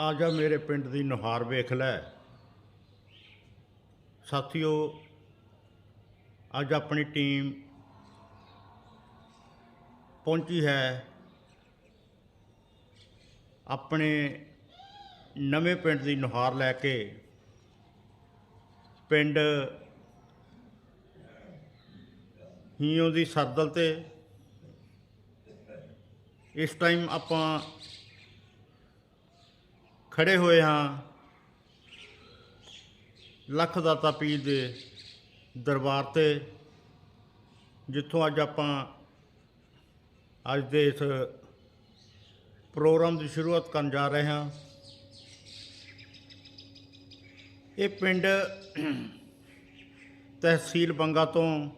ਆ ਜਾ ਮੇਰੇ ਪਿੰਡ ਦੀ ਨੁਹਾਰ ਵੇਖ ਲੈ। ਸਾਥੀਓ, ਅੱਜ ਆਪਣੀ ਟੀਮ ਪਹੁੰਚੀ ਹੈ ਆਪਣੇ ਨਵੇਂ ਪਿੰਡ ਦੀ ਨੁਹਾਰ ਲੈ ਕੇ, ਪਿੰਡ ਹੀਓ ਦੀ ਸਰਦਲ ਤੇ। ਇਸ ਟਾਈਮ ਆਪਾਂ ਖੜੇ ਹੋਏ ਹਾਂ। ਲੱਖ ਦਾਤਾ ਪੀਰ ਦੇ ਦਰਬਾਰ ਤੇ, ਜਿੱਥੋਂ ਅੱਜ ਆਪਾਂ ਅੱਜ ਦੇ ਇਸ ਪ੍ਰੋਗਰਾਮ ਦੀ ਸ਼ੁਰੂਆਤ ਕਰਨ ਜਾ ਰਹੇ ਹਾਂ। ਇਹ ਪਿੰਡ ਤਹਿਸੀਲ ਬੰਗਾ ਤੋਂ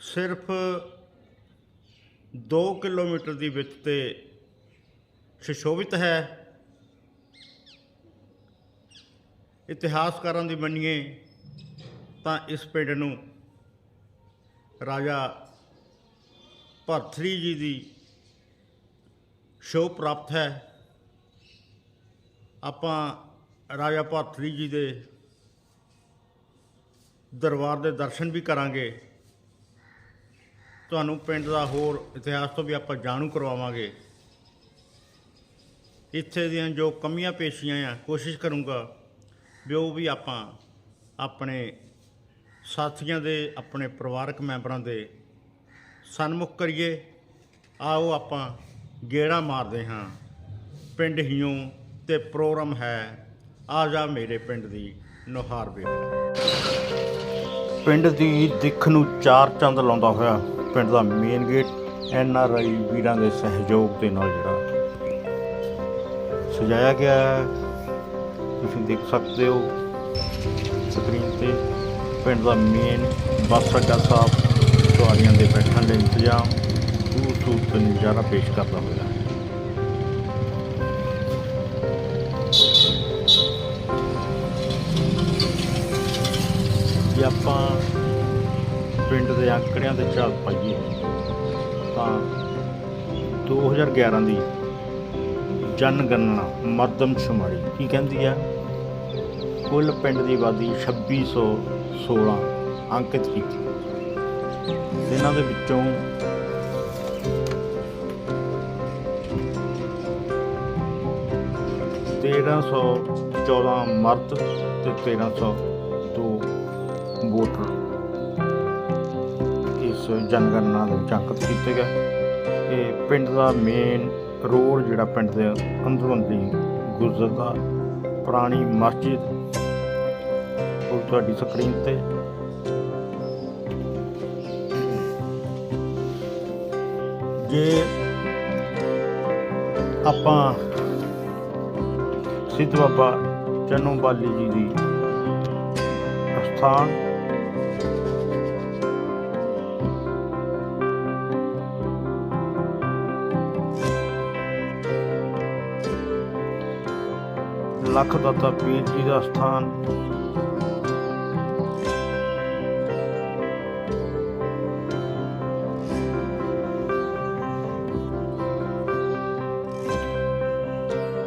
ਸਿਰਫ 2 ਕਿਲੋਮੀਟਰ ਦੀ ਵਿੱਥ ਤੇ ਸੁਸ਼ੋਭਿਤ ਹੈ। ਇਤਿਹਾਸਕਾਰਾਂ ਦੀ ਮੰਨੀਏ ਤਾਂ ਇਸ ਪਿੰਡ ਨੂੰ ਰਾਜਾ ਭਰਥਰੀ ਜੀ ਦੀ ਸ਼ੋਅ ਪ੍ਰਾਪਤ ਹੈ। ਆਪਾਂ ਰਾਜਾ ਭਰਥਰੀ ਜੀ ਦੇ ਦਰਬਾਰ ਦੇ ਦਰਸ਼ਨ ਵੀ ਕਰਾਂਗੇ। ਤੁਹਾਨੂੰ ਪਿੰਡ ਦਾ ਹੋਰ ਇਤਿਹਾਸ ਤੋਂ ਵੀ ਆਪਾਂ ਜਾਣੂ ਕਰਵਾਵਾਂਗੇ। ਇੱਥੇ ਦੀਆਂ ਜੋ ਕਮੀਆਂ ਪੇਸ਼ੀਆਂ ਆ, ਕੋਸ਼ਿਸ਼ ਕਰੂੰਗਾ ਵੀ ਉਹ ਵੀ ਆਪਾਂ ਆਪਣੇ ਸਾਥੀਆਂ ਦੇ, ਆਪਣੇ ਪਰਿਵਾਰਕ ਮੈਂਬਰਾਂ ਦੇ ਸਨਮੁਖ ਕਰੀਏ। ਆਓ ਆਪਾਂ ਗੇੜਾ ਮਾਰਦੇ ਹਾਂ। ਪਿੰਡ ਹੀਓ ਤੇ ਪ੍ਰੋਗਰਾਮ ਹੈ, ਆ ਜਾ ਮੇਰੇ ਪਿੰਡ ਦੀ ਨੁਹਾਰ ਵੇਖ। ਪਿੰਡ ਦੀ ਦਿੱਖ ਨੂੰ ਚਾਰ ਚੰਦ ਲਾਉਂਦਾ ਹੋਇਆ ਪਿੰਡ ਦਾ main gate, N R I ਵੀਰਾਂ ਦੇ ਸਹਿਯੋਗ ਦੇ ਨਾਲ ਜਿਹੜਾ ਸਜਾਇਆ ਗਿਆ ਹੈ। ਤੁਸੀਂ ਦੇਖ ਸਕਦੇ ਹੋ ਸਕਰੀਨ ਤੇ ਪਿੰਡ ਦਾ ਮੇਨ ਬੱਸ ਅੱਡਾ ਸਾਹਿਬ, ਸਵਾਰੀਆਂ ਦੇ ਬੈਠਣ ਲਈ ਇੰਤਜ਼ਾਮ ਦੂਰ ਦੂਰ ਤੋਂ ਨਜ਼ਾਰਾ ਪੇਸ਼ ਕਰਦਾ ਹੋਇਆ ਜੇ ਆਪਾਂ ਪਿੰਡ ਦੇ ਅੰਕੜਿਆਂ 'ਤੇ ਝਾਤ ਪਾਈਏ, ਤਾਂ 2011 ਦੀ ਜਨਗਣਨਾ ਮਰਦਮਸ਼ੁਮਾਰੀ ਕੀ ਕਹਿੰਦੀ ਹੈ ਕੁੱਲ ਪਿੰਡ ਦੀ ਆਬਾਦੀ 2616 ਅੰਕਿਤ ਕੀਤੀ। ਇਹਨਾਂ ਦੇ ਵਿੱਚੋਂ ਤੇਰ੍ਹਾਂ ਸੌ ਚੌਦਾਂ ਮਰਦ ਤੇ ਤੇਰ੍ਹਾਂ ਸੌ ਦੋ ਵੋਟਰ ਇਸ ਜਨਗਣਨਾ ਦੇ ਵਿੱਚ ਅੰਕਿਤ ਕੀਤੇ ਗਏ। ਇਹ ਪਿੰਡ ਦਾ ਮੇਨ ਰੋਡ ਜਿਹੜਾ ਪਿੰਡ ਦੇ ਅੰਦਰੋਂ ਦੀ ਗੁਜ਼ਰਦਾ ਪੁਰਾਣੀ ਮਸਜਿਦ, ਉਹ ਤੁਹਾਡੀ ਸਕਰੀਨ ਤੇ। ਜੇ ਆਪਾਂ ਸਿੱਧ ਬਾਬਾ ਚੰਨੂ ਬਾਲੀ ਜੀ ਦੀ ਅਸਥਾਨ ਲੱਖ ਦਾਤਾ ਪੀਰ ਜੀ ਦਾ ਸਥਾਨ।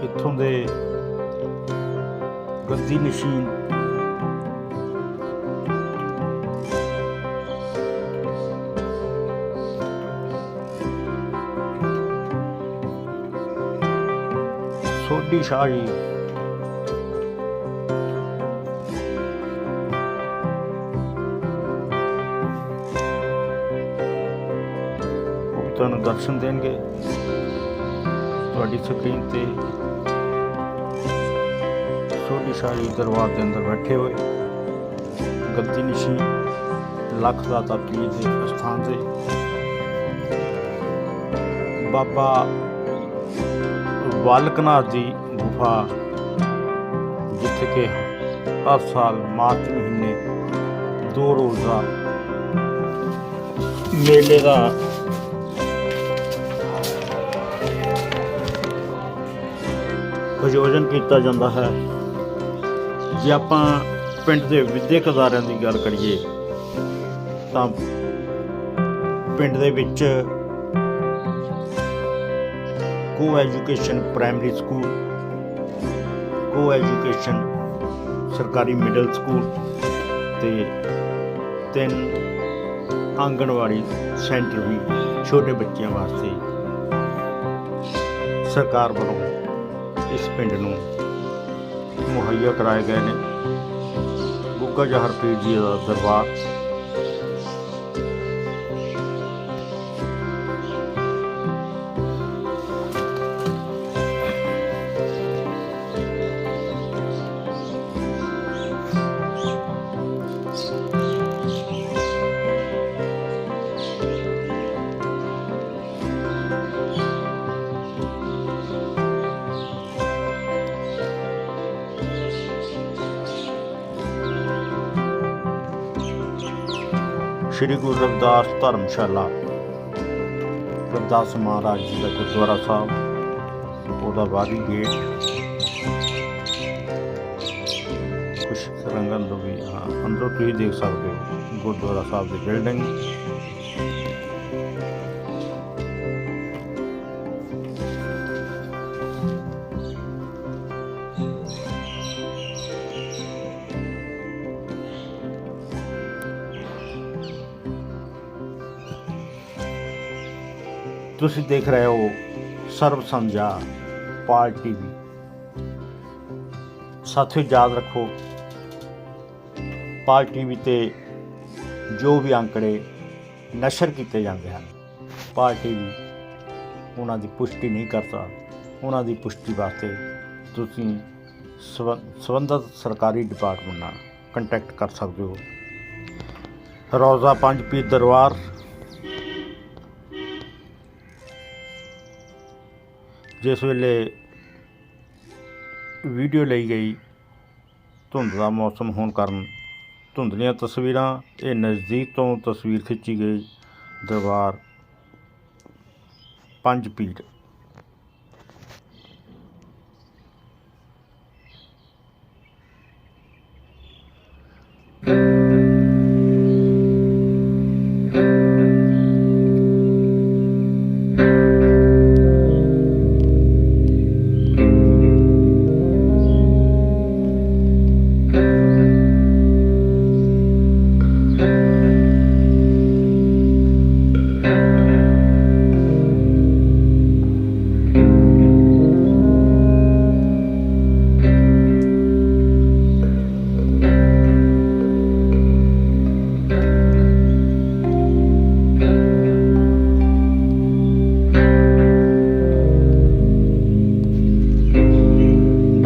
ਇੱਥੋਂ ਦੇ ਗੱਦੀ ਨਸ਼ੀਨ ਸੋਢੀ ਸ਼ਾਹ। ਜੀ ਦਰਸ਼ਨ ਦੇਣਗੇ। ਤੁਹਾਡੀ ਸਕਰੀਨ ਤੇ ਛੋਟੀ ਸ਼ਾਹੀ ਦਰਬਾਰ ਦੇ ਅੰਦਰ ਬੈਠੇ ਹੋਏ ਗੱਦੀ ਨਿਸ਼ੀ ਲੱਖ ਦਾਤਾ ਪੀਰ ਦੇ ਸਥਾਨ ਤੇ ਬਾਬਾ ਵਾਲਕਨਾਥ ਦੀ ਗੁਫਾ, ਜਿੱਥੇ ਕਿ ਹਰ ਸਾਲ ਮਾਰਚ ਮਹੀਨੇ ਦੋ ਰੋਜ਼ ਦਾ ਮੇਲੇ ਦਾ ਆਯੋਜਨ ਕੀਤਾ ਜਾਂਦਾ ਹੈ। ਜੇ ਆਪਾਂ ਪਿੰਡ ਦੇ ਵਿਦਿਅਕ ਅਦਾਰਿਆਂ ਦੀ ਗੱਲ ਕਰੀਏ, ਤਾਂ ਪਿੰਡ ਦੇ ਵਿੱਚ co education primary school co education ਸਰਕਾਰੀ ਮਿਡਲ ਸਕੂਲ ਤੇ ਤਿੰਨ ਆਂਗਣਵਾੜੀ ਸੈਂਟਰ ਵੀ ਛੋਟੇ ਬੱਚਿਆਂ ਵਾਸਤੇ ਸਰਕਾਰ ਵੱਲੋਂ ਇਸ ਪਿੰਡ ਨੂੰ ਮੁਹੱਈਆ ਕਰਾਏ ਗਏ ਨੇ। ਗੁੱਗਾ ਜਹਰਪੀਰ ਜੀ ਦਾ ਦਰਬਾਰ ਸ੍ਰੀ ਗੁਰੂ ਰਵਿਦਾਸ ਧਰਮਸ਼ਾਲਾ, ਰਵਿਦਾਸ ਮਹਾਰਾਜ ਜੀ ਦਾ ਗੁਰਦੁਆਰਾ ਸਾਹਿਬ, ਉਹਦਾ ਬਾਗੀ ਗੇਟ। ਕੁਛ ਰੰਗਾਂ ਤੋਂ ਅੰਦਰੋਂ ਤੁਸੀਂ ਦੇਖ ਸਕਦੇ ਹੋ, ਗੁਰਦੁਆਰਾ ਸਾਹਿਬ ਦੀ ਬਿਲਡਿੰਗ ਤੁਸੀਂ ਦੇਖ ਰਹੇ ਹੋ ਸਰਬ ਸੰਜਾ ਪਾਲ ਟੀਵੀ। ਸਾਥੀਓ, ਯਾਦ ਰੱਖੋ, ਪਾਲ ਟੀਵੀ ਤੇ ਜੋ ਵੀ ਅੰਕੜੇ ਨਸ਼ਰ ਕੀਤੇ ਜਾਂਦੇ ਹਨ, ਪਾਲ ਟੀਵੀ ਉਹਨਾਂ ਦੀ ਪੁਸ਼ਟੀ ਨਹੀਂ ਕਰਦਾ। ਉਹਨਾਂ ਦੀ ਪੁਸ਼ਟੀ ਵਾਸਤੇ ਤੁਸੀਂ ਸਬੰ- ਸੰਬੰਧਿਤ ਸਰਕਾਰੀ ਡਿਪਾਰਟਮੈਂਟ ਨਾਲ ਕੰਟੈਕਟ ਕਰ ਸਕਦੇ ਹੋ। ਰੋਜ਼ਾ ਪੰਜ ਪੀਰ ਦਰਬਾਰ ਜਿਸ ਵੇਲੇ ਵੀਡੀਓ ਲਈ ਗਈ, ਧੁੰਦ ਦਾ ਮੌਸਮ ਹੋਣ ਕਾਰਨ ਧੁੰਦਲੀਆਂ ਤਸਵੀਰਾਂ, ਇਹ ਨਜ਼ਦੀਕ ਤੋਂ ਤਸਵੀਰ ਖਿੱਚੀ ਗਈ, ਦਰਬਾਰ ਪੰਜ ਪੀਰ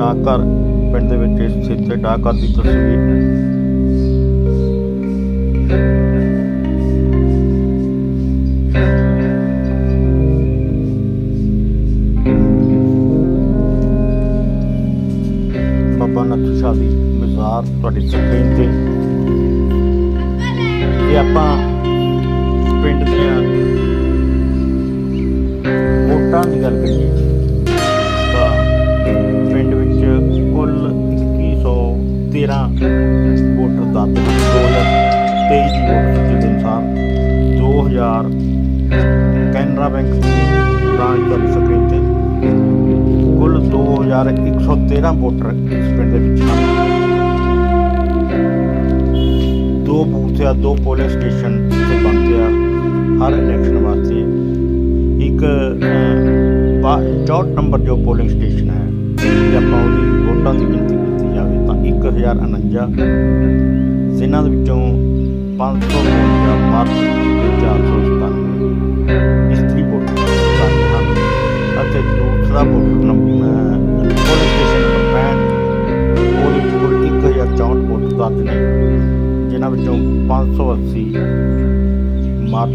ਡਾਕਘਰ ਪਿੰਡ ਦੇ ਵਿੱਚ ਸਥਿਤ ਡਾਕਘਰ ਦੀ ਤਸਵੀਰ ਬਾਬਾ ਨੱਥੂ ਸ਼ਾਹ ਦੀ ਮਜ਼ਾਰ ਤੁਹਾਡੀ ਸਕਰੀਨ ਤੇ। ਇਹ ਆਪਾਂ ਅਨੁਸਾਰ 2000 ਕੈਨਰਾ ਬੈਂਕ ਦੀ ਬ੍ਰਾਂਚ ਦਾ ਸਕਰੀਨ ਤੇ। ਕੁੱਲ 2113 ਵੋਟਰ ਇਸ ਪਿੰਡ ਦੇ ਵਿੱਚ ਹਨ। ਦੋ ਬੂਥ ਆ ਦੋ ਪੋਲਿੰਗ ਸਟੇਸ਼ਨ ਤੇ ਬਣਦੇ ਆ ਹਰ ਇਲੈਕਸ਼ਨ ਵਾਸਤੇ। ਇੱਕ ਅਹ, 64 ਨੰਬਰ ਜੋ ਪੋਲਿੰਗ ਸਟੇਸ਼ਨ ਹੈ ਜੇ ਆਪਾਂ ਉਹਦੀ ਵੋਟਾਂ ਦੀ ਗਿਣਤੀ ਕੀਤੀ ਜਾਵੇ ਤਾਂ 1049 ਜਿਨ੍ਹਾਂ ਦੇ ਵਿੱਚੋਂ 552 ਮਰਦ ਤੇ 497 ਇਸਤਰੀ ਵੋਟਰ ਦਰਜ ਹਨ ਅਤੇ ਦੂਸਰਾ voter number polling station number 65 ਉਹਦੇ ਵਿੱਚ 1064 ਵੋਟਰ ਦਰਜ ਨੇ ਜਿਨ੍ਹਾਂ ਵਿੱਚੋਂ 580 ਮਰਦ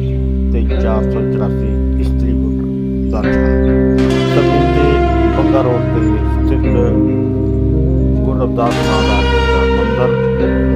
ਤੇ 484 ਇਸਤਰੀ ਵੋਟਰ ਦਰਜ ਹਨ ਸਭੀ ਦੇ ਬੰਗਾ ਰੋਡ ਤੇ ਸਥਿਤ ਗੁਰੂ ਰਵਿਦਾਸ ਦਾ ਮੰਦਰ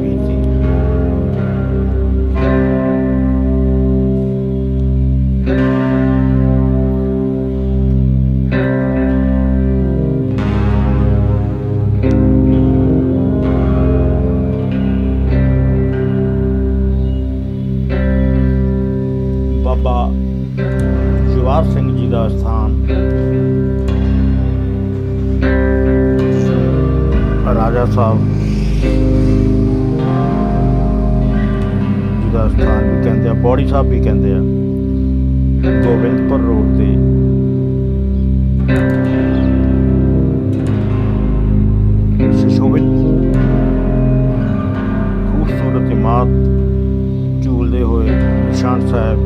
ਨਿਸ਼ਾਨ ਸਾਹਿਬ।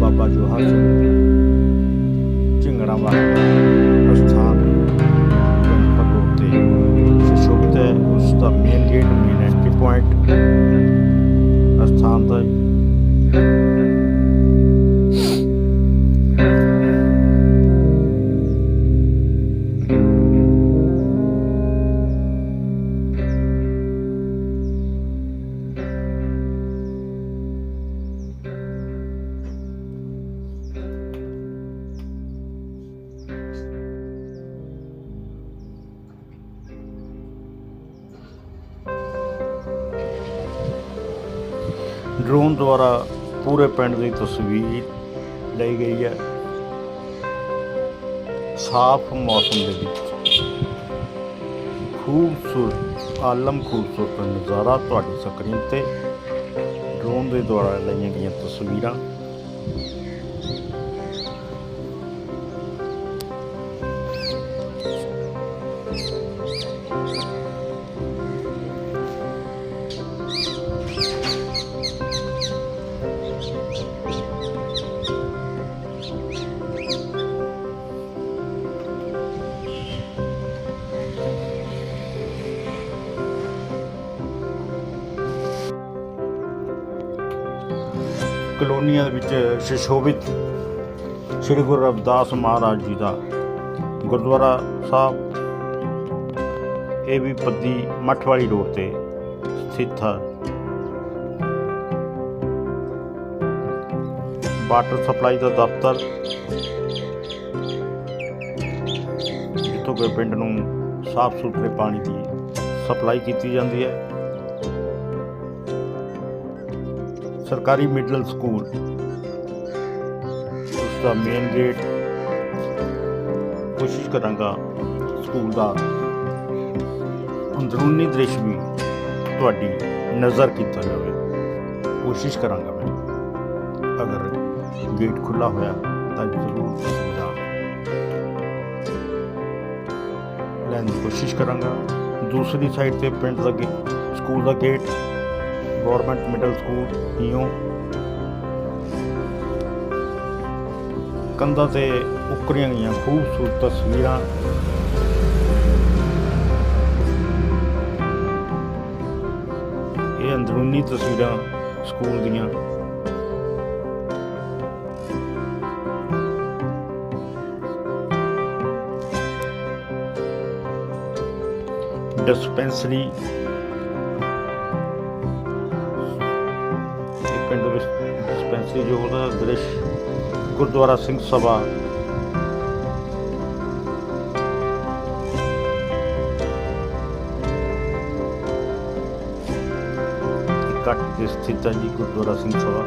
ਬਾਬਾ ਜੋਹਰ ਸਿੰਘ ਝਿੰਗੜਾ ਵਾਲਾ ਸਥਾਨ ਗਣਪਤ ਸੁਸ਼ੋਭਿਤ ਹੈ, ਉਸ ਦਾ main gate main entry point ਸਥਾਨ ਦਾ ਡਰੋਨ ਦੁਆਰਾ ਪੂਰੇ ਪਿੰਡ ਦੀ ਤਸਵੀਰ ਲਈ ਗਈ ਹੈ। ਸਾਫ਼ ਮੌਸਮ ਦੇ ਵਿੱਚ ਖੂਬਸੂਰਤ, ਆਲਮ ਖੂਬਸੂਰਤ ਨਜ਼ਾਰਾ ਤੁਹਾਡੀ ਸਕਰੀਨ ਤੇ ਡਰੋਨ ਦੇ ਦੁਆਰਾ ਲਈਆਂ ਗਈਆਂ ਤਸਵੀਰਾਂ। ਕਲੋਨੀਆਂ ਵਿੱਚ ਸੁਸ਼ੋਭਿਤ ਸ੍ਰੀ ਗੁਰੂ ਰਵਿਦਾਸ ਮਹਾਰਾਜ ਜੀ ਦਾ ਗੁਰਦੁਆਰਾ ਸਾਹਿਬ, ਇਹ ਵੀ ਪੱਦੀ ਮੱਠ ਵਾਲੀ ਰੋਡ ਤੇ ਸਥਿਤ ਹੈ ਵਾਟਰ ਸਪਲਾਈ ਦਾ ਦਫ਼ਤਰ, ਜਿੱਥੋਂ ਕਿ ਪਿੰਡ ਨੂੰ ਸਾਫ਼ ਸੁਥਰੇ ਪਾਣੀ ਦੀ ਸਪਲਾਈ ਕੀਤੀ ਜਾਂਦੀ ਹੈ। ਸਰਕਾਰੀ ਮਿਡਲ ਸਕੂਲ। ਉਸ ਦਾ ਮੇਨ ਗੇਟ ਕੋਸ਼ਿਸ਼ ਕਰਾਂਗਾ ਸਕੂਲ ਦਾ ਅੰਦਰੂਨੀ ਦ੍ਰਿਸ਼ ਵੀ ਤੁਹਾਡੀ ਨਜ਼ਰ ਕੀਤਾ ਜਾਵੇ। ਕੋਸ਼ਿਸ਼ ਕਰਾਂਗਾ ਮੈਂ। ਅਗਰ ਗੇਟ ਖੁੱਲਾ ਹੋਇਆ ਤਾਂ ਜ਼ਰੂਰ ਤਸਵੀਰਾਂ ਲੈਣ ਦੀ ਕੋਸ਼ਿਸ਼ ਕਰਾਂਗਾ। ਦੂਸਰੀ ਸਾਈਡ ਤੇ ਪਿੰਡ ਦਾ ਗੇ- ਸਕੂਲ ਦਾ ਗੇਟ ਗਵਰਨਮੈਂਟ ਮਿਡਲ ਸਕੂਲ ਈਓ। ਕੰਧਾਂ ਤੇ ਉੱਕਰੀਆਂ ਗਈਆਂ ਖੂਬਸੂਰਤ ਤਸਵੀਰਾਂ। ਇਹ ਅੰਦਰੂਨੀ ਤਸਵੀਰਾਂ ਸਕੂਲ ਦੀਆਂ। ਡਿਸਪੈਂਸਰੀ ਡਿਸਪੈਂਸਰੀ ਜੋ ਉਹਦਾ ਦ੍ਰਿਸ਼ ਗੁਰਦੁਆਰਾ ਸਿੰਘ ਸਭਾ। ਕੱਟ ਦੇ ਸਥਿਤ ਹੈ ਜੀ ਗੁਰਦੁਆਰਾ ਸਿੰਘ ਸਭਾ।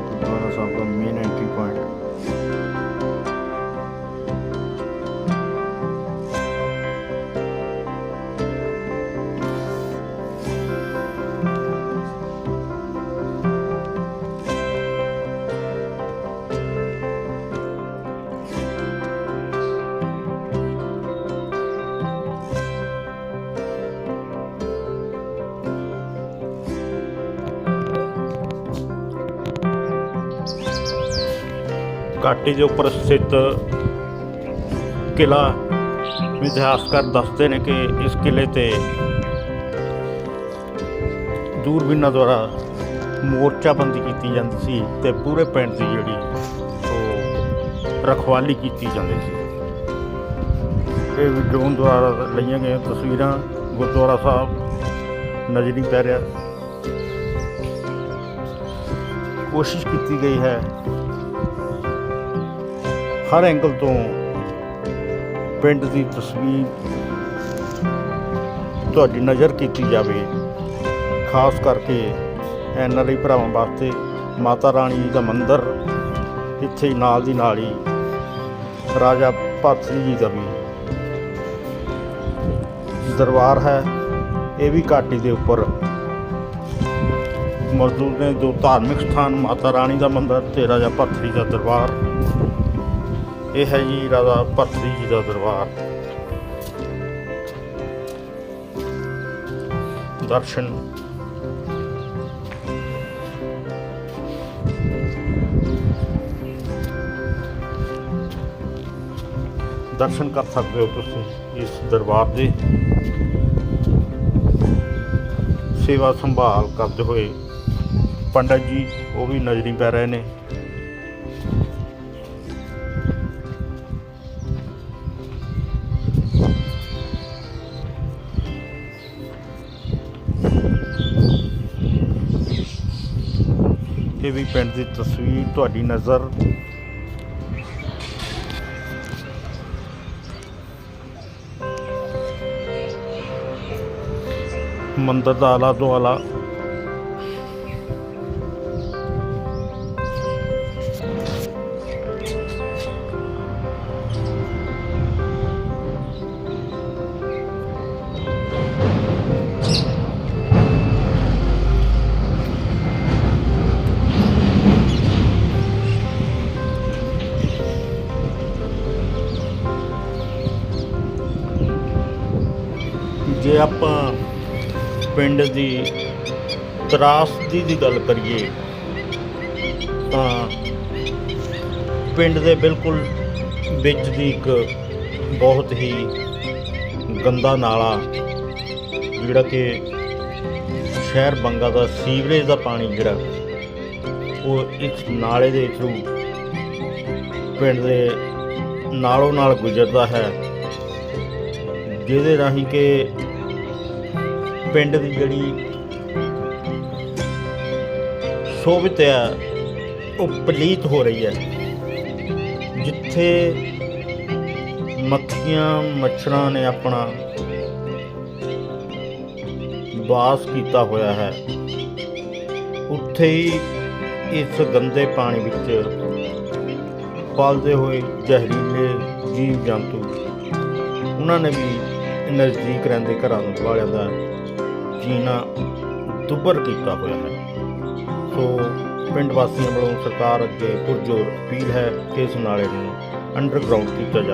ਗੁਰਦੁਆਰਾ ਸਾਹਿਬ ਦਾ ਮੇਨ ਐਂਟਰੀ ਪੁਆਇੰਟ ਘਾਟੀ ਦੇ ਉੱਪਰ ਸਥਿਤ ਕਿਲਾ ਇਤਿਹਾਸਕਾਰ ਦੱਸਦੇ ਨੇ ਕਿ ਇਸ ਕਿਲੇ ਤੇ ਦੂਰਬੀਨਾਂ ਦੁਆਰਾ ਮੋਰਚਾਬੰਦੀ ਕੀਤੀ ਜਾਂਦੀ ਸੀ ਤੇ ਪੂਰੇ ਪਿੰਡ ਦੀ ਜਿਹੜੀ ਉਹ ਰਖਵਾਲੀ ਕੀਤੀ ਜਾਂਦੀ ਸੀ। ਇਹ ਵੀ ਡਰੋਨ ਦੁਆਰਾ ਲਈਆਂ ਗਈਆਂ ਤਸਵੀਰਾਂ ਗੁਰਦੁਆਰਾ ਸਾਹਿਬ ਨਜ਼ਰ ਨਹੀਂ ਪੈ ਰਿਹਾ। ਕੋਸ਼ਿਸ਼ ਕੀਤੀ ਗਈ ਹੈ ਹਰ ਐਂਗਲ ਤੋਂ ਪਿੰਡ ਦੀ ਤਸਵੀਰ ਤੁਹਾਡੀ ਨਜ਼ਰ ਕੀਤੀ ਜਾਵੇ, ਖਾਸ ਕਰਕੇ ਐਨ ਆਰ ਆਈ ਭਰਾਵਾਂ ਵਾਸਤੇ ਮਾਤਾ ਰਾਣੀ ਜੀ ਦਾ ਮੰਦਿਰ, ਇੱਥੇ ਹੀ ਨਾਲ ਦੀ ਨਾਲ ਹੀ ਰਾਜਾ ਭਾਤਰੀ ਜੀ ਦਾ ਵੀ ਦਰਬਾਰ ਹੈ, ਇਹ ਵੀ ਘਾਟੀ ਦੇ ਉੱਪਰ। ਮੌਜੂਦ ਨੇ ਦੋ ਧਾਰਮਿਕ ਸਥਾਨ ਮਾਤਾ ਰਾਣੀ ਦਾ ਮੰਦਿਰ ਤੇ ਰਾਜਾ ਭਰਤਰੀ ਦਾ ਦਰਬਾਰ। ਇਹ ਹੈ ਜੀ ਰਾਜਾ ਭਰਤਰੀ ਜੀ ਦਾ ਦਰਬਾਰ। ਦਰਸ਼ਨ। ਦਰਸ਼ਨ ਕਰ ਸਕਦੇ ਹੋ ਤੁਸੀਂ ਇਸ ਦਰਬਾਰ ਦੇ। ਸੇਵਾ ਸੰਭਾਲ ਕਰਦੇ ਹੋਏ ਪੰਡਤ ਜੀ ਉਹ ਵੀ ਨਜ਼ਰੀ ਪੈ ਰਹੇ ਨੇ। ਇਹ ਵੀ ਪਿੰਡ ਦੀ ਤਸਵੀਰ ਤੁਹਾਡੀ ਨਜ਼ਰ ਮੰਦਰ ਦਾ ਆਲਾ ਦੁਆਲਾ ਜੇ ਆਪਾਂ ਪਿੰਡ ਦੀ ਤਰਾਸਦੀ ਦੀ ਗੱਲ ਕਰੀਏ, ਤਾਂ ਪਿੰਡ ਦੇ ਬਿਲਕੁਲ ਵਿੱਚ ਦੀ ਇੱਕ ਬਹੁਤ ਹੀ ਗੰਦਾ ਨਾਲਾ, ਜਿਹੜਾ ਕਿ ਸ਼ਹਿਰ ਬੰਗਾ ਦਾ ਸੀਵਰੇਜ ਦਾ ਪਾਣੀ ਜਿਹੜਾ, ਉਹ ਇਸ ਨਾਲੇ ਦੇ ਥਰੂ ਪਿੰਡ ਦੇ ਨਾਲੋਂ ਨਾਲ ਗੁਜ਼ਰਦਾ ਹੈ, ਜਿਹਦੇ ਰਾਹੀਂ ਕਿ ਪਿੰਡ ਦੀ ਜਿਹੜੀ ਸੋਭਿਤ ਹੈ ਉਹ ਪਲੀਤ ਹੋ ਰਹੀ ਹੈ। ਜਿੱਥੇ ਮੱਖੀਆਂ, ਮੱਛਰਾਂ ਨੇ ਆਪਣਾ ਵਾਸ ਕੀਤਾ ਹੋਇਆ ਹੈ, ਉੱਥੇ ਹੀ ਇਸ ਗੰਦੇ ਪਾਣੀ ਵਿੱਚ ਪਲਦੇ ਹੋਏ ਜ਼ਹਿਰੀਲੇ ਜੀਵ ਜੰਤੂ ਉਹਨਾਂ ਨੇ ਵੀ ਨਜ਼ਦੀਕ ਰਹਿੰਦੇ ਘਰਾਂ ਨੂੰ ਵਾਲਿਆਂ ਦਾ ਜੀਣਾ ਦੁੱਬਰ ਕੀਤਾ ਹੋਇਆ ਹੈ। ਸੋ ਪਿੰਡ ਵਾਸੀਆਂ ਵੱਲੋਂ ਸਰਕਾਰ ਅੱਗੇ ਪੁਰਜੋਰ ਅਪੀਲ ਹੈ ਕਿ ਇਸ ਨਾਲੇ ਨੂੰ ਅੰਡਰਗਰਾਉਂਡ ਕੀਤਾ ਜਾਵੇ।